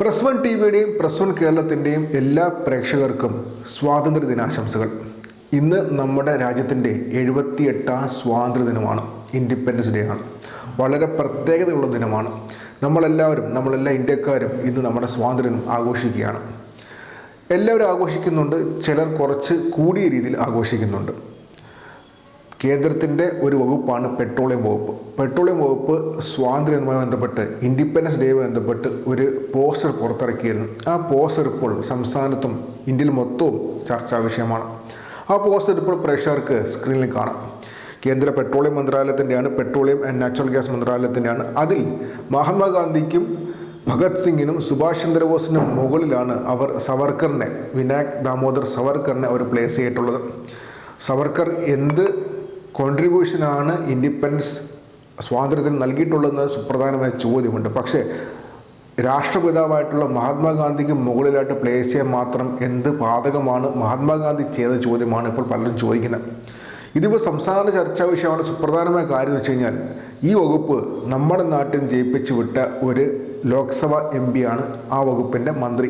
Press one T വിയുടെയും press one കേരളത്തിന്റെയും എല്ലാ പ്രേക്ഷകർക്കും സ്വാതന്ത്ര്യ ദിനാശംസകൾ. ഇന്ന് നമ്മുടെ രാജ്യത്തിന്റെ എഴുപത്തിയെട്ടാം സ്വാതന്ത്ര്യ ദിനമാണ്. ഇൻഡിപെൻഡൻസ് ഡേ ആണ്. വളരെ പ്രത്യേകതയുള്ള ദിനമാണ്. നമ്മളെല്ലാവരും നമ്മളെല്ലാ ഇന്ത്യക്കാരും ഇന്ന് നമ്മുടെ സ്വാതന്ത്ര്യം ആഘോഷിക്കുകയാണ്. എല്ലാവരും ആഘോഷിക്കുന്നുണ്ട് ചിലർ കുറച്ച് കൂടിയ രീതിയിൽ ആഘോഷിക്കുന്നുണ്ട്. കേന്ദ്രത്തിന്റെ ഒരു വകുപ്പാണ് പെട്രോളിയം വകുപ്പ്. പെട്രോളിയം വകുപ്പ് സ്വാതന്ത്ര്യവുമായി ബന്ധപ്പെട്ട് ഇൻഡിപെൻഡൻസ് ഡേയുമായി ബന്ധപ്പെട്ട് ഒരു പോസ്റ്റർ പുറത്തിറക്കിയിരുന്നു. ആ പോസ്റ്റർ ഇപ്പോൾ സംസ്ഥാനത്തും ഇന്ത്യയിൽ മൊത്തവും ചർച്ചാ വിഷയമാണ്. ആ പോസ്റ്റർ ഇപ്പോൾ പ്രേക്ഷകർക്ക് സ്ക്രീനിൽ കാണാം. കേന്ദ്ര പെട്രോളിയം മന്ത്രാലയത്തിന്റെയാണ് പെട്രോളിയം ആൻഡ് നാച്ചുറൽ ഗ്യാസ് മന്ത്രാലയത്തിന്റെയാണ്. അതിൽ മഹാത്മാഗാന്ധിക്കും ഭഗത് സിംഗിനും സുഭാഷ് ചന്ദ്രബോസിനും മുകളിലാണ് അവർ സവർക്കറിനെ വിനായക് ദാമോദർ സവർക്കറിനെ അവർ പ്ലേസ് ചെയ്തിട്ടുള്ളത്. സവർക്കർ എന്ത് കോൺട്രിബ്യൂഷനാണ് ഇൻഡിപെൻഡൻസ് സ്വാതന്ത്ര്യത്തിന് നൽകിയിട്ടുള്ളതെന്ന് സുപ്രധാനമായ ചോദ്യമുണ്ട്. പക്ഷേ രാഷ്ട്രപിതാവായിട്ടുള്ള മഹാത്മാഗാന്ധിക്ക് മുകളിലായിട്ട് പ്ലേസ് ചെയ്യാൻ മാത്രം എന്ത് പാതകമാണ് മഹാത്മാഗാന്ധി ചെയ്ത ചോദ്യമാണ് ഇപ്പോൾ പലരും ചോദിക്കുന്നത്. ഇതിപ്പോൾ സംസ്ഥാന ചർച്ചാ വിഷയമാണ് സുപ്രധാനമായ കാര്യം എന്ന് വെച്ച് കഴിഞ്ഞാൽ ഈ വകുപ്പ് നമ്മുടെ നാട്ടിൽ ജയിപ്പിച്ചു വിട്ട ഒരു ലോക്സഭ എം പിയാണ് ആ വകുപ്പിന്റെ മന്ത്രി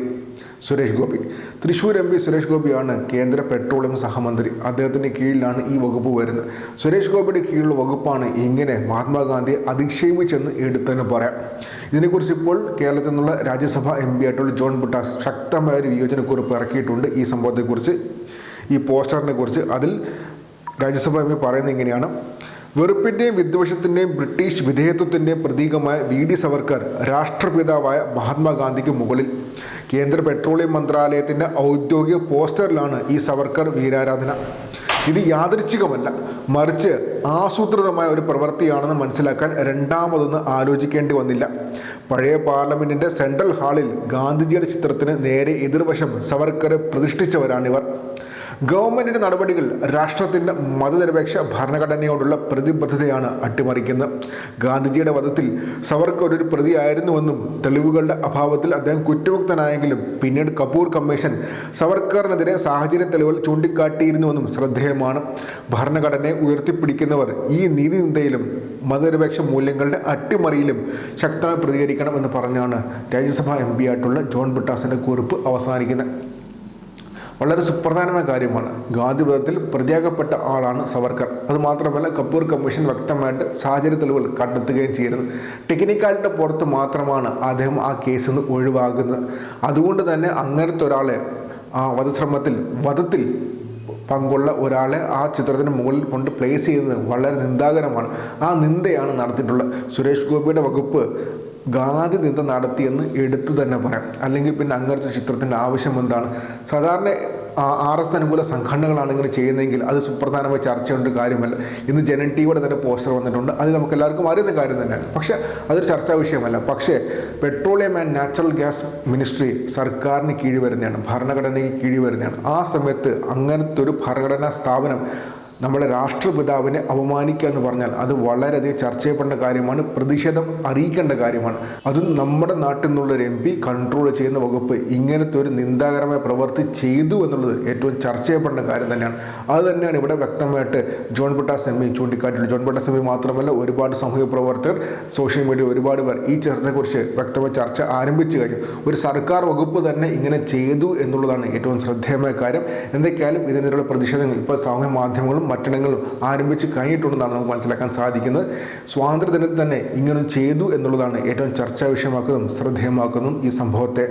സുരേഷ് ഗോപി. തൃശ്ശൂർ എം പി സുരേഷ് ഗോപിയാണ് കേന്ദ്ര പെട്രോളിയം സഹമന്ത്രി. അദ്ദേഹത്തിന്റെ കീഴിലാണ് ഈ വകുപ്പ് വരുന്നത്. സുരേഷ് ഗോപിയുടെ കീഴിലുള്ള വകുപ്പാണ് ഇങ്ങനെ മഹാത്മാഗാന്ധിയെ അധിക്ഷേപിച്ചെന്ന് എടുത്തെന്ന് പറയാം. ഇതിനെക്കുറിച്ച് ഇപ്പോൾ കേരളത്തിൽ നിന്നുള്ള രാജ്യസഭ എം പി ആയിട്ടുള്ള ജോൺ ബുട്ടാസ് ശക്തമായ ഒരു വിയോജനക്കുറിപ്പ് ഇറക്കിയിട്ടുണ്ട് ഈ സംഭവത്തെക്കുറിച്ച് ഈ പോസ്റ്ററിനെ കുറിച്ച് അതിൽ രാജ്യസഭ എം പി പറയുന്നത് ഇങ്ങനെയാണ്. വെറുപ്പിന്റെയും വിദ്വേഷത്തിന്റെയും ബ്രിട്ടീഷ് വിധേയത്വത്തിന്റെയും പ്രതീകമായ വി ഡി സവർക്കർ രാഷ്ട്രപിതാവായ മഹാത്മാഗാന്ധിക്ക് മുകളിൽ. കേന്ദ്ര പെട്രോളിയം മന്ത്രാലയത്തിന്റെ ഔദ്യോഗിക പോസ്റ്ററിലാണ് ഈ സവർക്കർ വീരാരാധന. ഇത് യാദൃച്ഛികമല്ല മറിച്ച് ആസൂത്രിതമായ ഒരു പ്രവൃത്തിയാണെന്ന് മനസ്സിലാക്കാൻ രണ്ടാമതൊന്ന് ആലോചിക്കേണ്ടി വന്നില്ല. പഴയ പാർലമെന്റിന്റെ സെൻട്രൽ ഹാളിൽ ഗാന്ധിജിയുടെ ചിത്രത്തിന് നേരെ എതിർവശം സവർക്കർ പ്രതിഷ്ഠിച്ചവരാണിവർ. ഗവൺമെന്റിന്റെ നടപടികൾ രാഷ്ട്രത്തിന്റെ മതനിരപേക്ഷ ഭരണഘടനയോടുള്ള പ്രതിബദ്ധതയാണ് അട്ടിമറിക്കുന്നത്. ഗാന്ധിജിയുടെ വധത്തിൽ സവർക്കർ ഒരു പ്രതിയായിരുന്നുവെന്നും തെളിവുകളുടെ അഭാവത്തിൽ അദ്ദേഹം കുറ്റമുക്തനായെങ്കിലും പിന്നീട് കപൂർ കമ്മീഷൻ സവർക്കറിനെതിരെ സാഹചര്യ തെളിവുകൾ ചൂണ്ടിക്കാട്ടിയിരുന്നുവെന്നും ശ്രദ്ധേയമാണ്. ഭരണഘടനയെ ഉയർത്തിപ്പിടിക്കുന്നവർ ഈ നീതിനിന്ദയിലും മതനിരപേക്ഷ മൂല്യങ്ങളുടെ അട്ടിമറിയിലും ശക്തമായി പ്രതികരിക്കണം എന്ന് പറഞ്ഞാണ് രാജ്യസഭാ എം പി ആയിട്ടുള്ള ജോൺ ബുട്ടാസിന്റെ കുറിപ്പ് അവസാനിക്കുന്നത്. വളരെ സുപ്രധാനമായ കാര്യമാണ്. ഗാന്ധിപഥത്തിൽ പ്രത്യേകപ്പെട്ട ആളാണ് സവർക്കർ. അത് മാത്രമല്ല കപൂർ കമ്മീഷൻ വ്യക്തമായിട്ട് സാഹചര്യ തെളിവുകൾ കണ്ടെത്തുകയും ചെയ്യുന്നത് ടെക്നിക്കാലിറ്റി പുറത്ത് മാത്രമാണ് അദ്ദേഹം ആ കേസിൽ നിന്ന് ഒഴിവാകുന്നത്. അതുകൊണ്ട് തന്നെ അങ്ങനത്തെ ഒരാളെ ആ വധശ്രമത്തിൽ വധത്തിൽ പങ്കുള്ള ഒരാളെ ആ ചിത്രത്തിന് മുകളിൽ കൊണ്ട് പ്ലേസ് ചെയ്യുന്നത് വളരെ നിന്ദാകരമാണ് ആ നിന്ദയാണ് നടത്തിയിട്ടുള്ളത്. സുരേഷ് ഗോപിയുടെ വകുപ്പ് ഗാന്ധി നിന്ദ നടത്തിയെന്ന് എടുത്തു തന്നെ പറയാം. അല്ലെങ്കിൽ പിന്നെ അങ്ങനത്തെ ചിത്രത്തിന്റെ ആവശ്യം എന്താണ്? സാധാരണ ആർ എസ് അനുകൂല സംഘടനകളാണ് ഇങ്ങനെ ചെയ്യുന്നതെങ്കിൽ അത് സുപ്രധാനമായി ചർച്ച ചെയ്യേണ്ട കാര്യമല്ല. ഇന്ന് ജനൻ ടിവിയുടെ തന്നെ പോസ്റ്റർ വന്നിട്ടുണ്ട്. അത് നമുക്ക് എല്ലാവർക്കും അറിയുന്ന കാര്യം തന്നെയാണ്. പക്ഷേ അതൊരു ചർച്ചാ വിഷയമല്ല. പക്ഷേ petroleum and natural gas ministry സർക്കാരിന് കീഴ് വരുന്നതാണ് ഭരണഘടനയ്ക്ക് കീഴ് വരുന്നതാണ്. ആ സമയത്ത് അങ്ങനത്തെ ഒരു ഭരണഘടനാ സ്ഥാപനം നമ്മുടെ രാഷ്ട്രപിതാവിനെ അപമാനിക്കുക എന്ന് പറഞ്ഞാൽ അത് വളരെയധികം ചർച്ച ചെയ്യപ്പെടേണ്ട കാര്യമാണ് പ്രതിഷേധം അറിയിക്കേണ്ട കാര്യമാണ്. അതും നമ്മുടെ നാട്ടിൽ നിന്നുള്ളൊരു എം പി കൺട്രോൾ ചെയ്യുന്ന വകുപ്പ് ഇങ്ങനത്തെ ഒരു നിന്ദാകരമായ പ്രവൃത്തി ചെയ്തു എന്നുള്ളത് ഏറ്റവും ചർച്ച ചെയ്യപ്പെടേണ്ട കാര്യം തന്നെയാണ്. അത് തന്നെയാണ് ഇവിടെ വ്യക്തമായിട്ട് John Brittas M P John Brittas M P മാത്രമല്ല ഒരുപാട് സാമൂഹിക പ്രവർത്തകർ സോഷ്യൽ മീഡിയ ഒരുപാട് പേർ ഈ ചർച്ചയെക്കുറിച്ച് വ്യക്തമായ ചർച്ച ആരംഭിച്ചു കഴിഞ്ഞു. ഒരു സർക്കാർ വകുപ്പ് തന്നെ ഇങ്ങനെ ചെയ്തു എന്നുള്ളതാണ് ഏറ്റവും ശ്രദ്ധേയമായ കാര്യം. എന്തൊക്കെയാലും ഇതിനെതിരെയുള്ള പ്രതിഷേധങ്ങൾ ഇപ്പോൾ സാമൂഹ്യ മാധ്യമങ്ങളും മറ്റിടങ്ങളും ആരംഭിച്ച് കഴിഞ്ഞിട്ടുണ്ടെന്നാണ് നമുക്ക് മനസ്സിലാക്കാൻ സാധിക്കുന്നത്. സ്വാതന്ത്ര്യദിനത്തിൽ തന്നെ ഇങ്ങനെ ചെയ്തു എന്നുള്ളതാണ് ഏറ്റവും ചർച്ചാ വിഷയമാക്കുന്നതും ശ്രദ്ധേയമാക്കുന്നതും ഈ സംഭവത്തെ